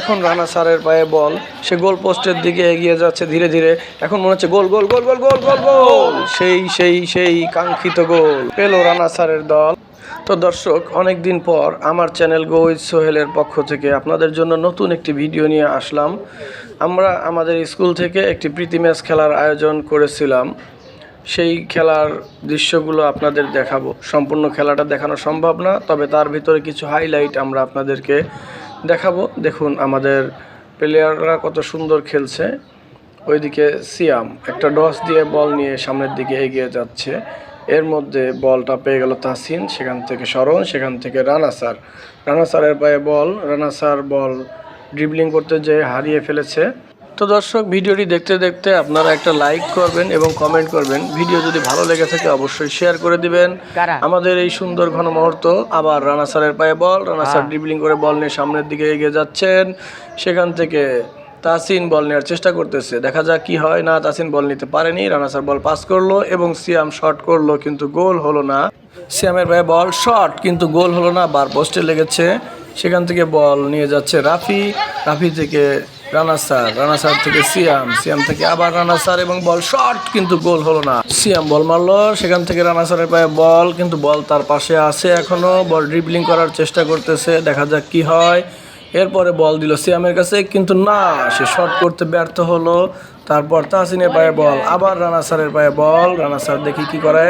এখন রানা স্যারের পায়ে বল। সে গোল পোস্টের দিকে এগিয়ে যাচ্ছে ধীরে ধীরে। এখন মনে হচ্ছে গোল গোল গোল গোল গোল গোল গোল। সেই সেই সেই কাঙ্ক্ষিত গোল পেল রানা সারের দল। তো দর্শক অনেক দিন পর আমার চ্যানেল গো সোহেলের পক্ষ থেকে আপনাদের জন্য নতুন একটি ভিডিও নিয়ে আসলাম। আমরা আমাদের স্কুল থেকে একটি প্রীতি ম্যাচ খেলার আয়োজন করেছিলাম। সেই খেলার দৃশ্যগুলো আপনাদের দেখাবো। সম্পূর্ণ খেলাটা দেখানো সম্ভব না, তবে তার ভিতরে কিছু হাইলাইট আমরা আপনাদেরকে দেখাবো। দেখুন, আমাদের প্লেয়াররা কত সুন্দর খেলছে। ওইদিকে সিয়াম একটা ডস দিয়ে বল নিয়ে সামনের দিকে এগিয়ে যাচ্ছে। এর মধ্যে বলটা পেয়ে গেল তাসিন সেখান থেকে স্মরণ সেখান থেকে রানা রানাসারের পায়ে ball Rana sir ball dribbling করতে যেয়ে হারিয়ে ফেলেছে। তো দর্শক ভিডিওটি দেখতে দেখতে আপনারা একটা লাইক করবেন এবং কমেন্ট করবেন। ভিডিও যদি ভালো লেগে থাকে অবশ্যই শেয়ার করে দিবেন। আমাদের এই সুন্দর ঘন মুহূর্ত আবার রানা স্যারের পায়ে বল রানা স্যার ড্রিবলিং করে বল নিয়ে সামনের দিকে এগিয়ে যাচ্ছেন। সেখান থেকে তাসিন বল নেওয়ার চেষ্টা করতেছে। দেখা যাক কি হয়। না তাসিন বল নিতে পারেনি। রানা স্যার বল পাস করল এবং সিয়াম শট করল কিন্তু গোল হলো না। সিয়ামের পায়ে বল শট কিন্তু গোল হলো না। বার পোস্টে লেগেছে। সেখান থেকে বল নিয়ে যাচ্ছে রাফি। রাফি থেকে রানা স্যার রানা স্যার থেকে সিয়াম সিয়াম থেকে আবার রানা স্যার এবং বল, শট কিন্তু গোল হলো না। সিয়াম বল মারলো, সেখান থেকে রানা স্যারের পায়ে বল, কিন্তু বল তার পাশে আছে এখনও, বল ড্রিবলিং করার চেষ্টা করতেছে, দেখা যাক কি হয়। এরপরে বল দিল সিয়ামের কাছে, কিন্তু না, সে শট করতে ব্যর্থ হলো। তারপর তাহসিনের পায়ে বল, আবার রানা স্যারের পায়ে বল। রানা স্যার দেখি কি করে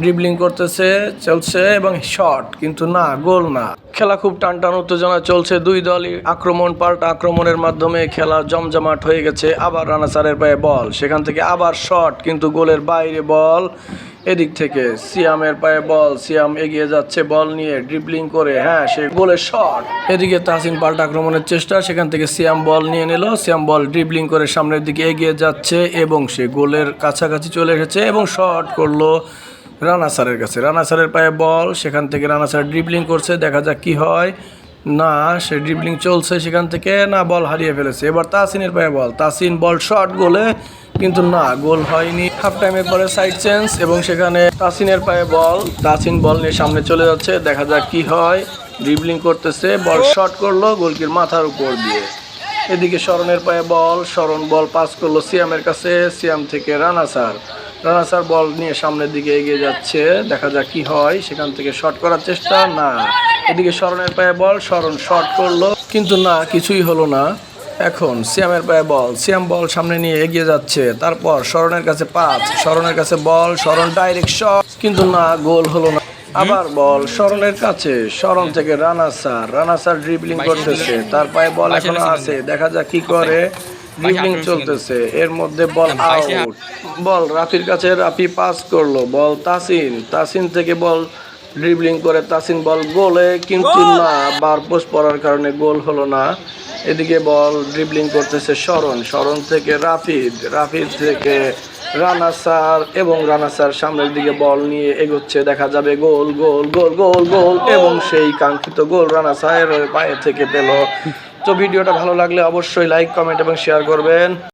ড্রিবলিং করতেছে, চলছে এবং শট কিন্তু না, গোল না। খেলা খুব টান টান উত্তেজনা চলছে, দুই দলই আক্রমণ, পাল্টা আক্রমণের মাধ্যমে খেলা জমজমাট হয়ে গেছে। আবার রানা স্যারের পায়ে বল, সেখান থেকে আবার শট কিন্তু গোলের বাইরে বল। এদিক থেকে সিয়ামের পায়ে বল, সিয়াম এগিয়ে যাচ্ছে, বল নিয়ে ড্রিবলিং করে হ্যাঁ সে গোলের শট এদিকে তাহসিন পাল্টা আক্রমণের চেষ্টা, সেখান থেকে সিয়াম বল নিয়ে নিল, সিয়াম বল ড্রিবলিং করে সামনের দিকে এগিয়ে যাচ্ছে এবং সে গোলের কাছাকাছি চলে এসেছে এবং শট করল রানা স্যারের কাছে। রানা স্যারের পায়ে বল, সেখান থেকে রানা স্যার ড্রিবলিং করছে, দেখা যাক কি হয়। না, সে ড্রিবলিং চলছে সেখান থেকে, না, বল হারিয়ে ফেলেছে। এবার তাসিনের পায়ে বল তাসিন বল শট গোলে কিন্তু না, গোল হয়নি। হাফ টাইমের পরে সাইড চেঞ্জ এবং সেখানে তাসিনের পায়ে বল তাসিন বল নিয়ে সামনে চলে যাচ্ছে, দেখা যাক কি হয়। ড্রিবলিং করতেছে বল শট করল গোলকির মাথার উপর দিয়ে। এদিকে শরণের পায়ে বল শরণ বল পাস করল সিয়ামের কাছে, সিয়াম থেকে রানা স্যার রানা বল নিয়ে সামনের দিকে এগিয়ে যাচ্ছে, দেখা যাক কি হয়। সেখান থেকে শট করার চেষ্টা, না। এদিকে শরণের পায়ে বল শরণ শট করল, কিন্তু না, কিছুই হলো না। এখন সিয়ামের পায়ে বল। সিয়াম বল সামনে নিয়ে এগিয়ে যাচ্ছে। তারপর শরণের কাছে পাঁচ শরণের কাছে বল শরণ ডাইরেক্ট শট কিন্তু না গোল হলো না। আবার বল শরণের কাছে। শরণ থেকে Rana sir Rana sir dribbling করতেছে তার পায়ে বল এখনও আছে। দেখা যাক কি করে। ড্রিবলিং চলতেছে। এর মধ্যে বল আউট বল রাফির কাছে রাফি পাস করল। বল তাসিন। তাসিন থেকে বল ড্রিবলিং করে তাসিন বল গোলে। কিন্তু না বার পোস্ট পড়ার কারণে গোল হলো না। এদিকে বল ড্রিবলিং করতেছে শরণ শরণ থেকে রাফিদ রাফিদ থেকে রানা স্যার এবং রানা স্যার সামনের দিকে বল নিয়ে এগোচ্ছে, দেখা যাবে গোল গোল গোল গোল গোল এবং সেই কাঙ্ক্ষিত গোল রানা স্যারের পায়ে থেকে পেল। তো ভিডিওটা ভালো লাগলে অবশ্যই লাইক কমেন্ট এবং শেয়ার করবেন।